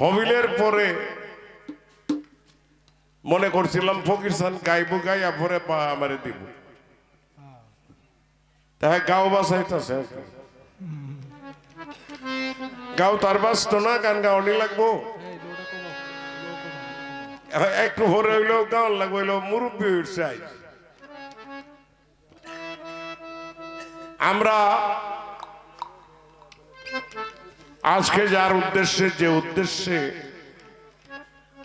হবিলের পরে মনে করছিলাম, ফকির সান গাইবো, গাইয়া পরে পা আমারে দিব। তাই গাও বাসাইতেছে। গাও তার বাঁচত না, গান গাওয়ানি লাগবো। একটু ভরে হইলেও গাওয়ান লাগবো, হইলেও মুরব্বী উঠছে আমরা আজকে যার উদ্দেশ্যে যে উদ্দেশ্যে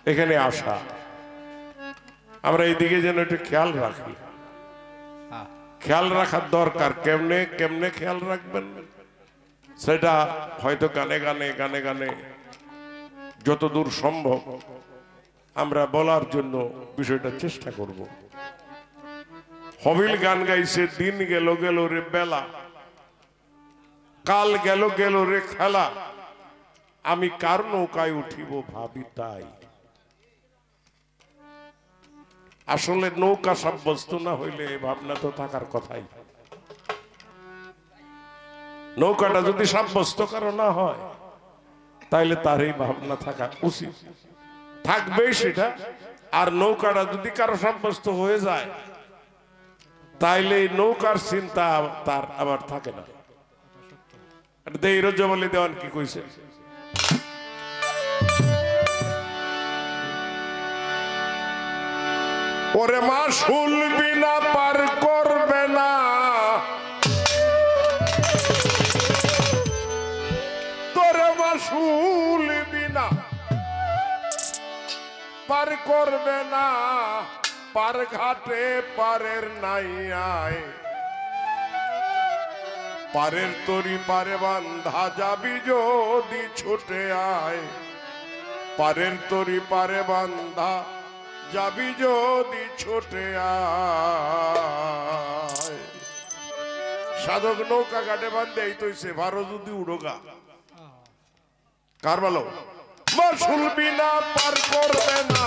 এখানে আসা আমরা এইদিকে যেন একটু খেয়াল রাখি। খেয়াল রাখার দরকার কেমনে কেমনে খেয়াল রাখবেন? সেটা হয়তো গানে গানে গানে গানে যতদূর সম্ভব আমরা বলার জন্য বিষয়টা চেষ্টা করব। হবিল গান গাইছে দিন গেল গেল রে বেলা কাল গেল গেল রে খেলা। আমি কার নৌকায় উঠিব ভাবি তাই। আসলে নৌকা সাব্যস্ত না হইলে ভাবনা তো থাকার কথাই। নৌকাটা যদি সাব্যস্ত কারও না হয়, তাইলে তার এই ভাবনা থাকা উচিত। থাকবে সেটা, আর নৌকাটা যদি কারও সাব্যস্ত হয়ে যায়, তাইলে নৌকার চিন্তা তার আবার থাকে না। দেওয়ান কি কইছে? ওরে মা মাসুল বিনা পার করবে না। তোরে মা মাসুল বিনা পার করবে না। পার ঘাটে পারের নাই আয়। পারের তরি পারে বান্ধা যাবি যদি ছুটে আয়। পারের তরি পারে বান্ধা যাবি যদি ছোটে সাধক নৌকা কাটে বান্ধে, এই তৈছে ভারো যদি উড়োগা কার বলো শুনবি না পার করবে না।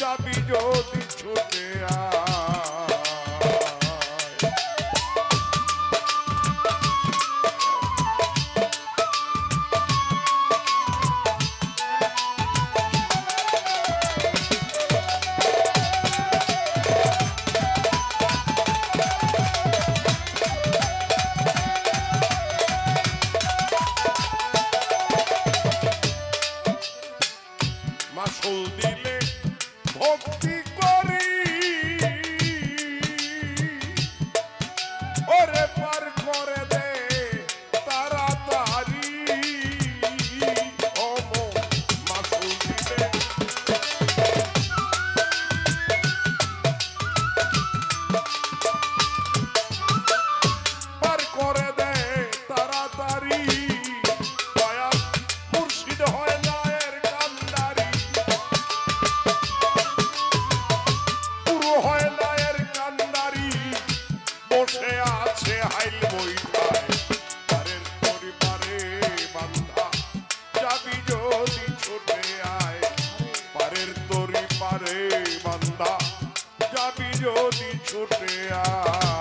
যাবি যদি ছুটে আয়। Yeah. যাবি যদি ছুটে আ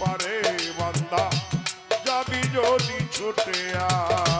পারে বান্দা। যাবি যদি ছুটে আ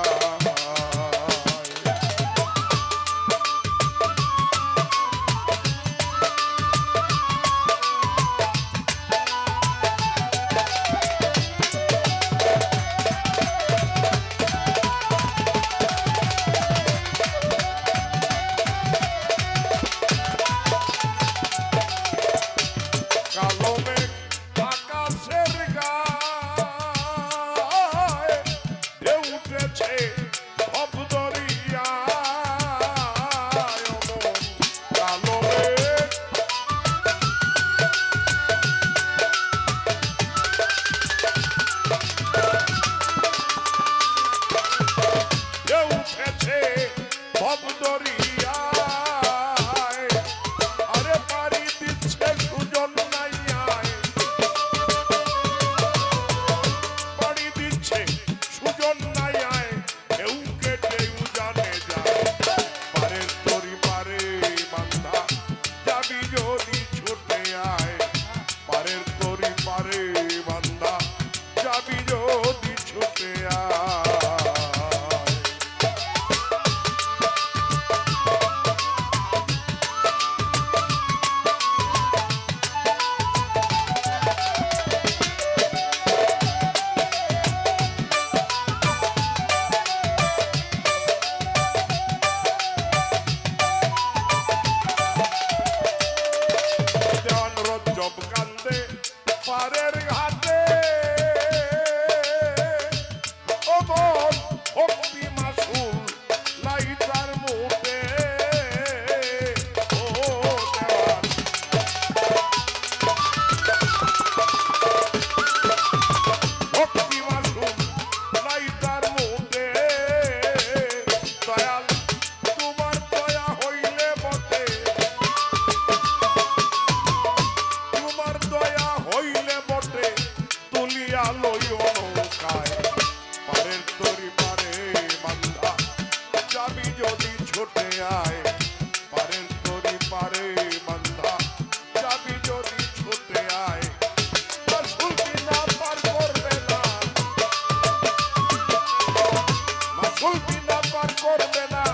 পারে বান্দা যাবি যদি ছোটে আয় পারেন তোরি পারে বান্দা যাবি যদি করবে না।